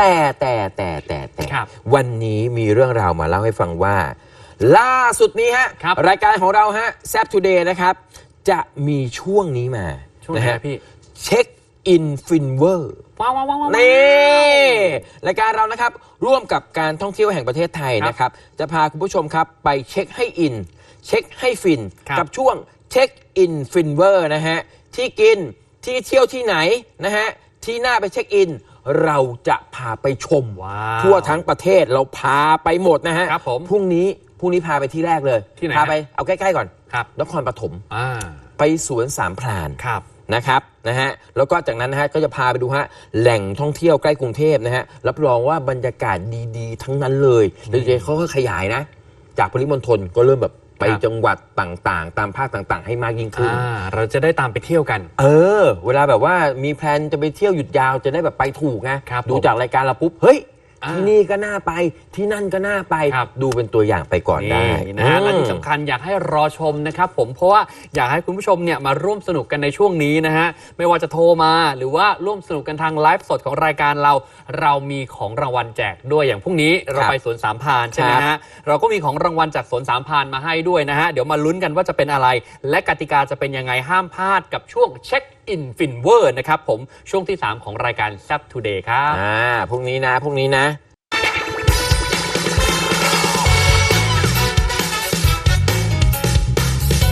แต่แต่แต่แต่แต่ครับวันนี้มีเรื่องราวมาเล่าให้ฟังว่า ล่าสุดนี้ฮะครับรายการของเราฮะแซ p ทูเดย์นะครับ จะมีช่วงนี้มาช่วงไหนนะฮะนะพี่ เช็คอินฟินเวอร์ ว้าวว้าวว้าวว้าว นี่รายการเรานะครับร่วมกับการท่องเที่ยวแห่งประเทศไทยครับนะครับ จะพาคุณผู้ชมครับไปเช็คให้อิน เช็คให้ฟิน ครับกับช่วงเช็คอินฟินเวอร์นะฮะที่กินที่เที่ยวที่ไหนนะฮะที่น่าไปเช็คอิน เราจะพาไปชม ว้าว ทั่วทั้งประเทศเราพาไปหมดนะฮะครับผมพรุ่งนี้พรุ่งนี้พาไปที่แรกเลยที่ไหนพาฮะไปเอาใกล้ๆก่อนครับนครปฐมอ่าไปสวนสามพรานครับ นะครับนะฮะแล้วก็จากนั้นนะฮะก็จะพาไปดูฮะแหล่งท่องเที่ยวใกล้กรุงเทพนะฮะรับรองว่าบรรยากาศดีๆ ทั้งนั้นเลยโดยเฉพาะเขาก็ขยายนะ จากปริมณฑลก็เริ่มแบบ ไปครับจังหวัดต่างๆ ตามภาคต่างๆ ให้มากยิ่งขึ้น อ่าเราจะได้ตามไปเที่ยวกัน เออ เวลาแบบว่ามีแพลนจะไปเที่ยวหยุดยาวจะได้แบบไปถูกไงครับดูผม จากรายการเราปุ๊บ เฮ้ยอ่า ที่นี่ก็น่าไปที่นั่นก็น่าไป ครับ ดูเป็นตัวอย่างไปก่อนได้นี่นะฮะและที่อืมสำคัญอยากให้รอชมนะครับผมเพราะว่าอยากให้คุณผู้ชมเนี่ยมาร่วมสนุกกันในช่วงนี้นะฮะไม่ว่าจะโทรมาหรือว่าร่วมสนุกกันทางไลฟ์สดของรายการเรา เรามีของรางวัลแจกด้วยอย่างพรุ่งนี้เราครับไปสวนสามพรานใช่ไหมครัฮะบเราก็มีของรางวัลจากสวนสามพรานมาให้ด้วยนะฮะเดี๋ยวมาลุ้นกันว่าจะเป็นอะไร และกติกาจะเป็นยังไงห้ามพลาดกับช่วงเช็ค อินฟินเวอร์นะครับผมช่วงที่ 3 ของรายการแซ p Today ครับ อ่าพรุ่งนี้นะพรุ่งนี้นะ